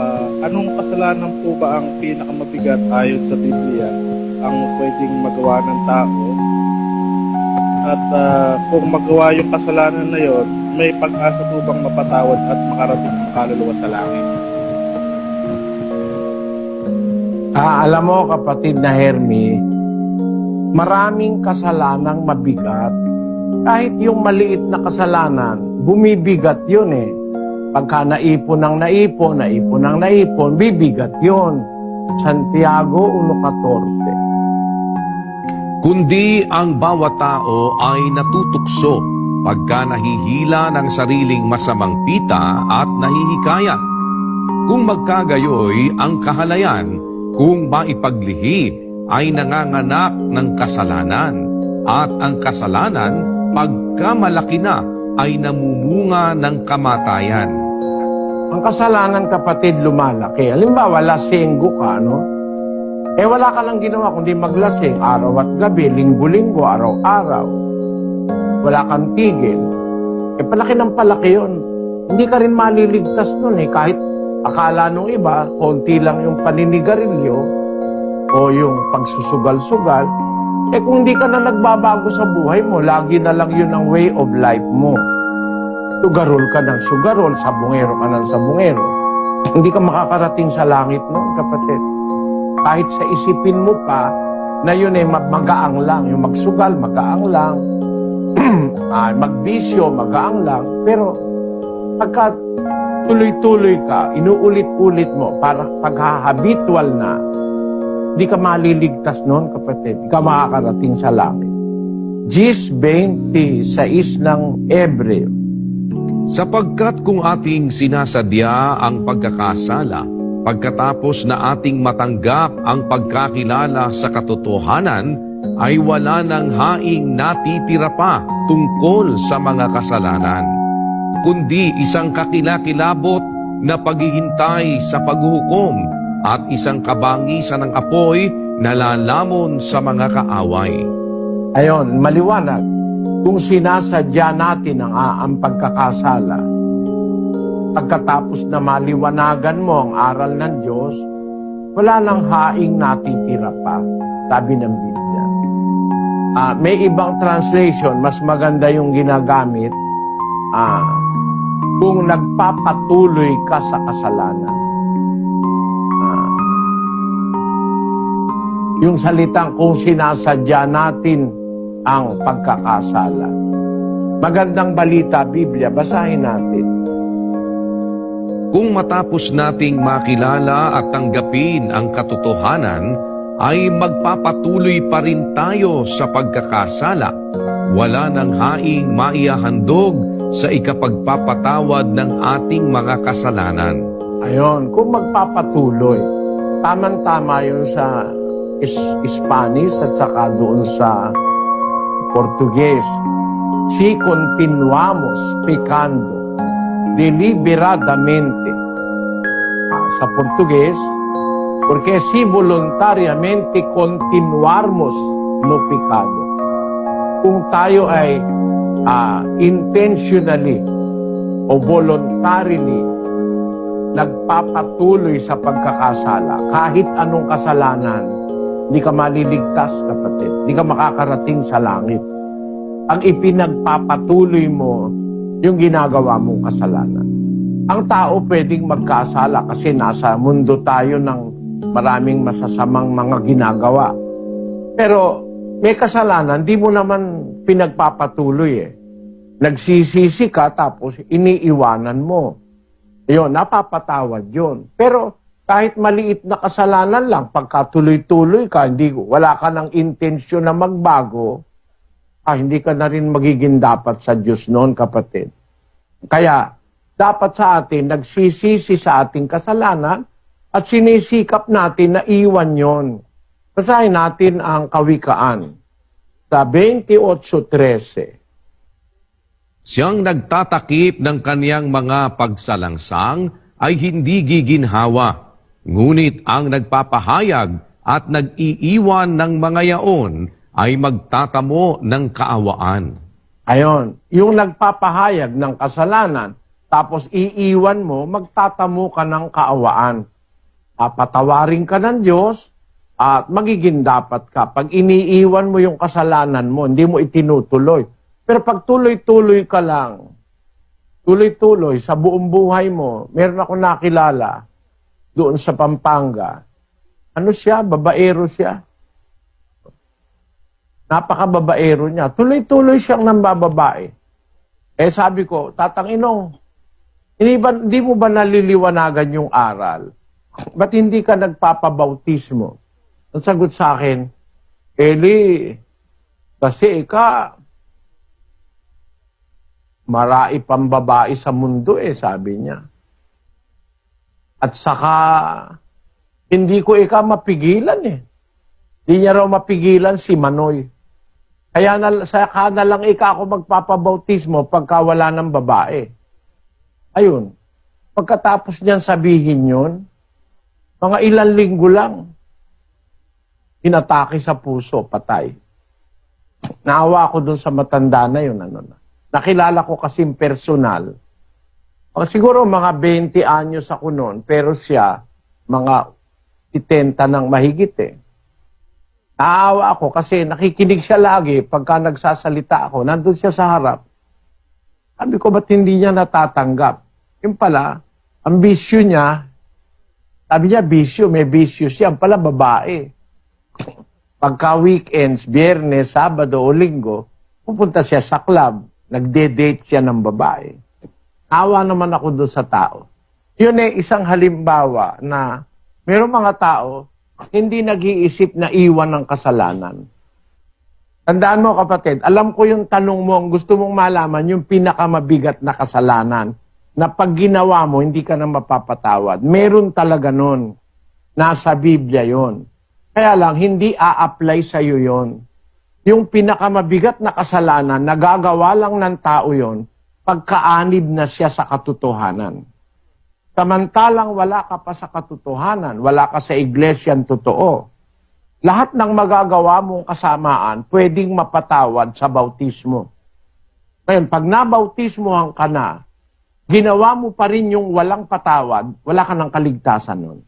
ah, anong kasalanan po ba ang pinakamabigat ayon sa Biblia ang pwedeng magawa ng tao? At ah, kung magawa yung kasalanan na yon, may pag-asa po bang mapatawad at makarating ng kaluluwa sa langit? Ah, alam mo kapatid na Hermi, maraming kasalanang mabigat. Kahit yung maliit na kasalanan, bumibigat yun eh. Pagka naipon ng naipon, naipon ng naipon, bibigat yun. Santiago 1.14 Kundi ang bawat tao ay natutukso pagka nahihila ng sariling masamang pita at nahihikayat. Kung magkagayoy ang kahalayan, kung maipaglihi ay nanganganak ng kasalanan at ang kasalanan pagka malaki na ay namumunga ng kamatayan. Ang kasalanan kapatid lumalaki. Halimbawa, lasenggo ka, no? Eh wala ka lang ginawa kundi maglasing araw at gabi, linggo-linggo, araw-araw. Wala kang tigil. Eh palaki ng palaki yun. Hindi ka rin maliligtas nun eh. Kahit akala nung iba, konti lang yung paninigarilyo o yung pagsusugal-sugal. Eh kung hindi ka na nagbabago sa buhay mo, lagi na lang yun ang way of life mo. Sugarol ka ng sugarol, sabungero ka ng sabungero. Hindi ka makakarating sa langit noon, kapatid kahit sa isipin mo pa na yun ay mag- magaang lang. Yung magsugal, magaang lang. Ah, magbisyo, magaang lang. Pero pagka tuloy-tuloy ka, inuulit-ulit mo, para paghahabitual na, di ka maliligtas noon, kapatid. Di ka makakarating sa langit. Gis 26 ng Ebreo. Sapagkat kung ating sinasadya ang pagkakasala, pagkatapos na ating matanggap ang pagkakilala sa katotohanan, ay wala ng haing natitira pa tungkol sa mga kasalanan, kundi isang kakilakilabot na paghihintay sa paghuhukom at isang kabangisan ng apoy na lalamon sa mga kaaway. Ayon, maliwanag. Kung sinasadya natin ang, ang pagkakasala, pagkatapos na maliwanagan mo ang aral ng Diyos, wala nang haing natitira pa, sabi ng Biblia. Ah, may ibang translation, mas maganda yung ginagamit, ah, kung nagpapatuloy ka sa kasalanan. Yung salitang kung sinasadya natin ang pagkakasala. Magandang balita, Biblia, basahin natin. Kung matapos nating makilala at tanggapin ang katotohanan, ay magpapatuloy pa rin tayo sa pagkakasala. Wala nang haing maiahandog sa ikapagpapatawad ng ating mga kasalanan. Ayon, kung magpapatuloy, tamang-tama yun sa Spanish at saka doon sa Portuguese. Si continuamos pecando deliberadamente. Ah, sa Portuguese, porque si voluntariamente continuarmos no pecado. Kung tayo ay ah, intentionally o voluntarily nagpapatuloy sa pagkakasala, kahit anong kasalanan, hindi ka maliligtas, kapatid. Hindi ka makakarating sa langit. Ang ipinagpapatuloy mo, yung ginagawa mong kasalanan. Ang tao pwedeng magkasala kasi nasa mundo tayo ng maraming masasamang mga ginagawa. Pero may kasalanan, di mo naman pinagpapatuloy eh. Nagsisisi ka tapos iniiwanan mo. Yun, napapatawad yun. Pero kahit maliit na kasalanan lang, pagka tuloy-tuloy ka, hindi, wala ka ng intensyon na magbago, ah, hindi ka na rin magiging dapat sa Diyos noon, kapatid. Kaya, dapat sa atin, nagsisisi sa ating kasalanan at sinisikap natin na iwan yon. Basahin natin ang kawikaan sa 28.13. Siyang nagtatakip ng kaniyang mga pagsalangsang ay hindi giginhawa, ngunit ang nagpapahayag at nag-iiwan ng mga yaon ay magtatamo ng kaawaan. Ayon, yung nagpapahayag ng kasalanan tapos iiwan mo, magtatamo ka ng kaawaan. Papatawarin ka ng Diyos at magiging dapat ka. Pag iniiwan mo yung kasalanan mo, hindi mo itinutuloy. Pero pag tuloy-tuloy ka lang, tuloy-tuloy sa buong buhay mo, meron ako nakilala doon sa Pampanga. Ano siya? Babaero siya. Napaka-babaero niya. Tuloy-tuloy siyang nambababae. Eh sabi ko, Tatang Inong, hindi, ba, hindi mo ba naliliwanagan yung aral? Ba't hindi ka nagpapabautismo? Ang sagot sa akin, Eli, kasi ka, marai pang sa mundo eh, sabi niya. At saka, hindi ko ika mapigilan eh. Hindi niya raw mapigilan si Manoy. Kaya na, saka na lang ika ako magpapabautismo pagka wala ng babae. Ayun. Pagkatapos niyan sabihin yon, mga ilang linggo lang, inatake sa puso, patay. Naawa ko dun sa matanda na yun. Ano na. Nakilala ko kasi personal. O, siguro mga 20 anyos ako noon, pero siya, mga 70 ng mahigit eh. Naawa ako kasi nakikinig siya lagi pagka nagsasalita ako. Nandun siya sa harap. Sabi ko, ba't hindi niya natatanggap? Yung pala, ang bisyo niya, sabi niya, bisyo, may bisyo siya. Ang pala, babae. Pagka weekends, biyernes, sabado o linggo, pupunta siya sa club. Nagde-date siya ng babae. Awa naman ako doon sa tao. Yun eh, isang halimbawa na mayroong mga tao hindi nag-iisip na iwan ng kasalanan. Tandaan mo kapatid, alam ko yung tanong mo, gusto mong malaman, yung pinakamabigat na kasalanan na pag ginawa mo, hindi ka na mapapatawad. Meron talaga nun. Nasa Biblia yon. Kaya lang, hindi a-apply sa iyo yon. Yung pinakamabigat na kasalanan, nagagawa lang ng tao yon pagkaanib na siya sa katotohanan. Samantalang wala ka pa sa katotohanan, wala ka sa iglesyang totoo. Lahat ng magagawa mong kasamaan, pwedeng mapatawad sa bautismo. Ngayon, pag nabautismohan ka na, ginawa mo pa rin yung walang patawad, wala ka ng kaligtasan nun.